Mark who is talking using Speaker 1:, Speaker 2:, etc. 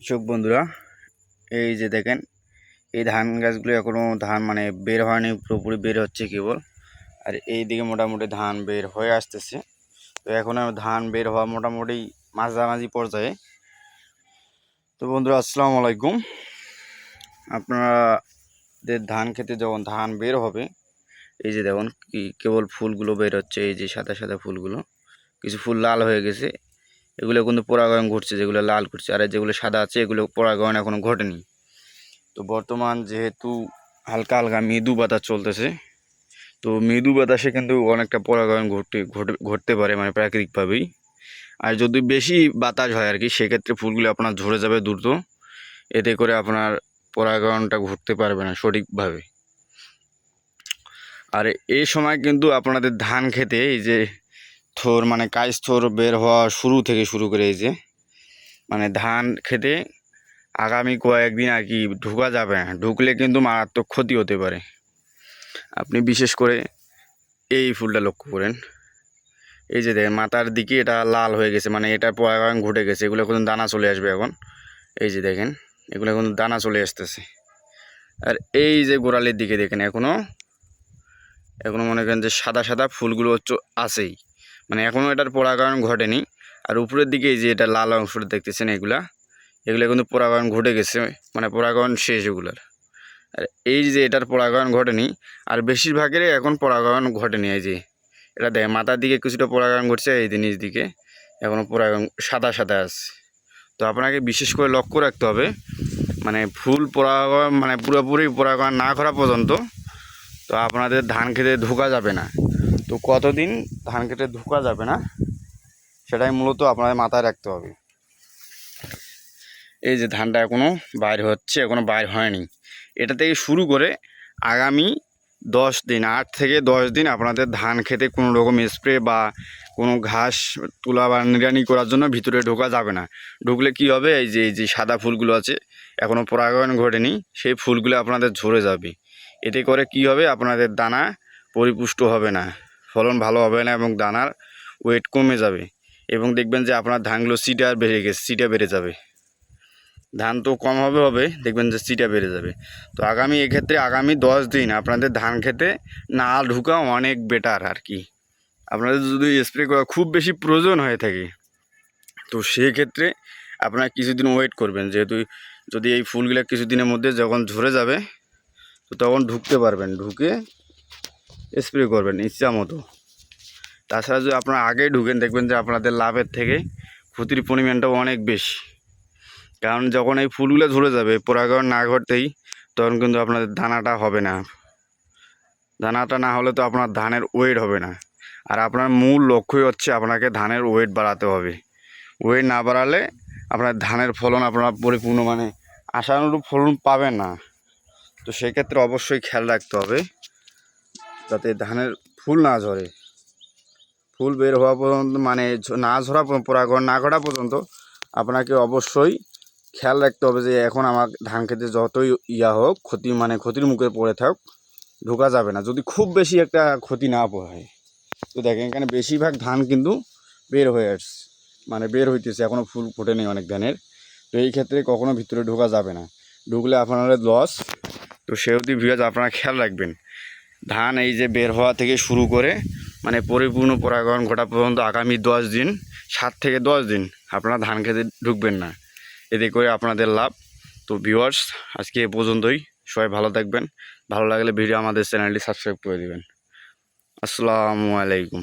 Speaker 1: কৃষক বন্ধুরা, এই যে দেখেন, এই ধান গাছগুলো এখনও ধান মানে বের হয়নি, পুরোপুরি বের হচ্ছে কেবল। আর এই দিকে মোটামুটি ধান বের হয়ে আসতেছে। তো এখন ধান বের হওয়া মোটামুটি মাঝামাঝি পর্যায়ে। তো বন্ধুরা, আসসালামু আলাইকুম। আপনাদের ধান খেতে যখন ধান বের হবে, এই যে দেখুন, কি কেবল ফুলগুলো বের হচ্ছে, এই যে সাদা সাদা ফুলগুলো, কিছু ফুল লাল হয়ে গেছে। এগুলো কিন্তু পরাগায়ন ঘটছে, যেগুলো লাল করছে। আর যেগুলো সাদা আছে, এগুলো পরাগায়ন এখনও ঘটেনি। তো বর্তমান যেহেতু হালকা হালকা মৃদু বাতাস চলতেছে, তো মৃদু বাতাসে কিন্তু অনেকটা পরাগায়ন ঘটতে ঘটে- ঘটতে পারে মানে প্রাকৃতিকভাবেই। আর যদি বেশি বাতাস হয় আর কি সেক্ষেত্রে ফুলগুলো আপনার ঝরে যাবে দ্রুত। এতে করে আপনার পরাগায়নটা ঘটতে পারবে না সঠিকভাবে। আর এই সময় কিন্তু আপনাদের ধান খেতে, এই যে থোর মানে কাজ থোর বের হওয়া শুরু থেকে শুরু করে এই যে মানে ধান খেতে আগামী কয়েকদিন আর কি ঢুকা যাবে ঢুকলে কিন্তু মারাত্মক ক্ষতি হতে পারে। আপনি বিশেষ করে এই ফুলটা লক্ষ্য করেন। এই যে দেখেন, মাথার দিকে এটা লাল হয়ে গেছে মানে এটা পরাগায়ন ঘটে গেছে, এগুলো এখন দানা চলে আসবে এখন। এই যে দেখেন, এগুলো এখন দানা চলে আসতেছে। আর এই যে গোড়ালের দিকে দেখেন এখনও এখনও মনে করেন যে সাদা সাদা ফুলগুলো চ- আছেই। মানে এখনও এটার পরাগায়ন ঘটেনি। আর উপরের দিকে যে এটা লাল অংশটা দেখতেছেন এগুলা, এগুলো কিন্তু পরাগায়ন ঘটে গেছে মানে পরাগায়ন শেষ এগুলার। আর এই যে এটার পরাগায়ন ঘটেনি, আর বেশিরভাগেরই এখন পরাগায়ন ঘটেনি এই যে। এটা দেখ, মাথার দিকে কিছুটা পরাগায়ন ঘটছে এই নিচ দিকে এখনও পরাগায়ন সাদা সাদা আছে। তো আপনাকে বিশেষ করে লক্ষ্য রাখতে হবে মানে ফুল পরাগায়ন মানে পুরোপুরি পরাগায়ন না করা পর্যন্ত তো আপনাদের ধান খেতে ঢোকা যাবে না। তো কতদিন ধান খেতে ঢোকা যাবে না? সেটাই মূলত আপনাদের মাথায় রাখতে হবে। এই যে ধানটা এখনও বাইর হচ্ছে এখনও বাইর হয়নি। এটা থেকে শুরু করে আগামী দশ দিন, আট থেকে দশ দিন আপনাদের ধান খেতে কোনো রকম স্প্রে বা কোনো ঘাস, তোলা বা নিড়ানি করার জন্য ভিতরে ঢোকা যাবে না। ঢুকলে কি হবে? এই যে এই যে সাদা ফুলগুলো আছে এখনও পরাগায়ন ঘটেনি, সেই ফুলগুলো আপনাদের ঝরে যাবে। এতে করে কি হবে? আপনাদের দানা পরিপুষ্ট হবে না। ফলন ভালো হবে না এবং দানার ওয়েট কমে যাবে। এবং দেখবেন যে আপনার ধানগুলো সিটা বেড়ে গেছে সিটা বেড়ে যাবে। ধান তো কম হবে হবে, দেখবেন যে সিটা বেড়ে যাবে। তো আগামী, এক্ষেত্রে আগামী দশ দিন আপনাদের ধান খেতে না ঢুকা অনেক বেটার আর কি। আপনাদের যদি স্প্রে করা খুব বেশি প্রয়োজন হয়ে থাকে, তো সেক্ষেত্রে আপনারা কিছুদিন ওয়েট করবেন। যেহেতু যদি এই ফুলগুলো কিছুদিনের মধ্যে যখন ঝরে যাবে, তো তখন ঢুকতে পারবেন। ঢুকে স্প্রে করবেন, ইচ্ছা মতো। তাছাড়া যদি আপনারা আগেই ঢুকেন, দেখবেন যে আপনাদের লাভের থেকে ক্ষতির পরিমাণটাও অনেক বেশি। কারণ যখন এই ফুলগুলো ঝরে যাবে পরাগায়ন না ঘটতেই তখন কিন্তু আপনাদের দানাটা হবে না। দানাটা না হলে তো আপনার ধানের ওয়েট হবে না। আর আপনার মূল লক্ষ্যই হচ্ছে আপনাকে ধানের ওয়েট বাড়াতে হবে। ওয়েট না বাড়ালে আপনার ধানের ফলন আপনার পরিপূর্ণ মানে আশানুরূপ ফলন পাবেন না। তো সেক্ষেত্রে অবশ্যই খেয়াল রাখতে হবে। যাতে ধানের ফুল না ঝরে। ফুল বের হওয়া পর্যন্ত মানে না ঝরা পরাগণ না ঘটা পর্যন্ত আপনাকে অবশ্যই খেয়াল রাখতে হবে যে এখন আমার ধান খেতে যতই ইয়া হোক, ক্ষতি মানে ক্ষতির মুখে পড়ে থাক, ঢোকা যাবে না। যদি খুব বেশি একটা ক্ষতি না হয়, তো দেখেন এখানে বেশিরভাগ ধান কিন্তু বের হয়ে আসছে মানে বের হইতেছে এখনও ফুল ফোটেনি অনেক ধানের। তো এই ক্ষেত্রে কখনো ভিতরে ঢোকা যাবে না। ঢুকলে আপনাদের লস তো সেহেতু ভিউজ আপনারা খেয়াল রাখবেন। ধান এই যে বের হওয়া থেকে শুরু করে মানে পরিপূর্ণ পরাগণ ঘটা পর্যন্ত আগামী দশ দিন, সাত থেকে দশ দিন আপনারা ধান খেতে ঢুকবেন না। এতে করে আপনাদের লাভ। তো ভিউয়ার্স আজকে এ পর্যন্তই। সবাই ভালো থাকবেন। ভালো লাগলে ভিডিও আমাদের চ্যানেলটি সাবস্ক্রাইব করে দেবেন। আসসালামু আলাইকুম।